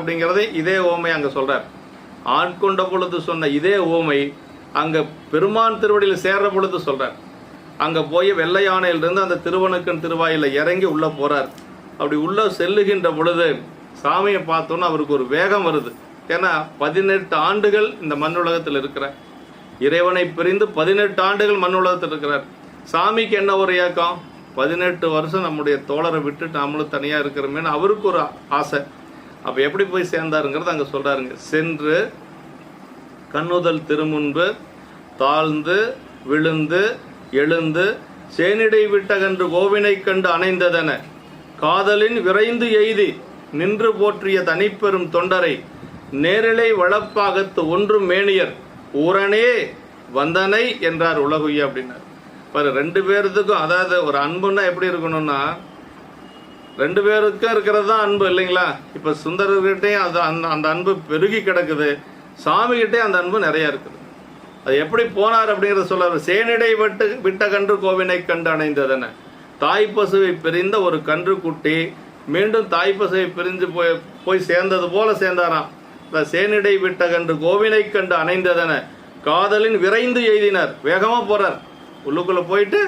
அப்படிங்கிறது இதே ஓமை அங்க சொல்றார். ஆண் கொண்ட பொழுது சொன்ன இதே ஓமை அங்க பெருமான் திருவடியில் சேர்ற பொழுது சொல்றார். அங்க போய் வெள்ளை யானையிலிருந்து அந்த திருவனுக்கன் திருவாயில இறங்கி உள்ள போறார். அப்படி உள்ள செல்லுகின்ற பொழுது சாமியை பார்த்தோன்னா அவருக்கு ஒரு வேகம் வருது. ஏன்னா பதினெட்டு ஆண்டுகள் இந்த மண்ணுலகத்தில் இருக்கிறார். இறைவனை பிரிந்து பதினெட்டு ஆண்டுகள் மண்ணுலகத்தில் இருக்கிறார். சாமிக்கு என்ன ஒரு ஏக்கம்? பதினெட்டு வருஷம் நம்முடைய தோழரை விட்டு நாமளும் தனியாக இருக்கிறோமேன்னு அவருக்கு ஒரு ஆசை. அப்போ எப்படி போய் சேர்ந்தாருங்கிறத அங்கே சொல்கிறாருங்க சென்று கண்ணுதல் திருமுன்பு தாழ்ந்து விழுந்து எழுந்து சேனிடை விட்டகன்று கோவினை கண்டு அணைந்ததென காதலின் விரைந்து எய்தி நின்று போற்றிய தனிப்பெரும் தொண்டரை நேரிலை வளப்பாகத்து ஒன்றும் மேனியர் ஊரனே வந்தனை என்றார் உலகுய்ய அப்படின்னார். பாரு ரெண்டு பேர்த்துக்கும் அதாவது ஒரு அன்புன்னா எப்படி இருக்கணும்னா ரெண்டு பேருக்கும் இருக்கிறது தான் அன்பு இல்லைங்களா? இப்போ சுந்தரர்கிட்டையும் அது அந்த அந்த அன்பு பெருகி கிடக்குது. சாமிகிட்டே அந்த அன்பு நிறைய இருக்குது. அது எப்படி போனார் அப்படிங்கிறத சொல்றாரு சேனிடை விட்டு விட்ட கன்று கோவினை கண்டு அணைந்ததென. தாய் பசுவை பிரிந்த ஒரு கன்று குட்டி மீண்டும் தாய் பசுவை பிரிஞ்சு போய் போய் சேர்ந்தது போல சேர்ந்தாராம். இந்த சேனிடை விட்ட கன்று கோவினை கண்டு அணைந்ததென காதலின் விரைந்து எய்தினார். வேகமாக போறார். உள்ளுக்குள்ளே போயிட்டு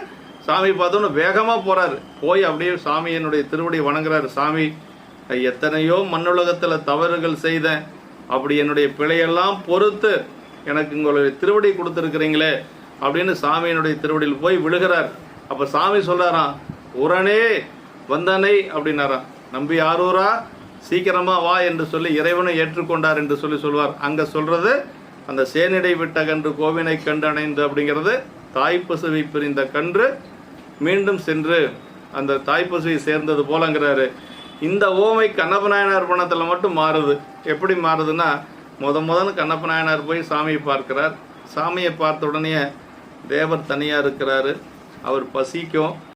சாமி பார்த்தோன்னு வேகமாக போகிறார் போய் அப்படியே சாமியினுடைய திருவடி வணங்குறாரு. சாமி எத்தனையோ மண்ணுலகத்தில் தவறுகள் செய்தேன். அப்படி என்னுடைய பிழையெல்லாம் பொறுத்து எனக்கு உங்களுடைய திருவடி கொடுத்துருக்குறீங்களே அப்படின்னு சாமியினுடைய திருவடியில் போய் விழுகிறார். அப்போ சாமி சொல்கிறாராம் உடனே வந்தனை அப்படின்னாராம். நம்பி ஆரூரா சீக்கிரமாக வா என்று சொல்லி இறைவனை ஏற்றுக்கொண்டார் என்று சொல்லி சொல்வார். அங்கே சொல்கிறது அந்த சேனிடை விட்ட கன்று கோவினை கண்டு அணைந்து அப்படிங்கிறது தாய் பிரிந்த கன்று மீண்டும் சென்று அந்த தாய் சேர்ந்தது போலங்கிறாரு. இந்த ஓமை கண்ணப்ப நாயனார் பணத்தில் மட்டும் மாறுது. எப்படி மாறுதுன்னா முத முதல்ல கண்ணப்ப நாயனார் போய் சாமியை பார்க்கிறார். சாமியை பார்த்த உடனே தேவர் தனியாக இருக்கிறாரு. அவர் பசிக்கும்.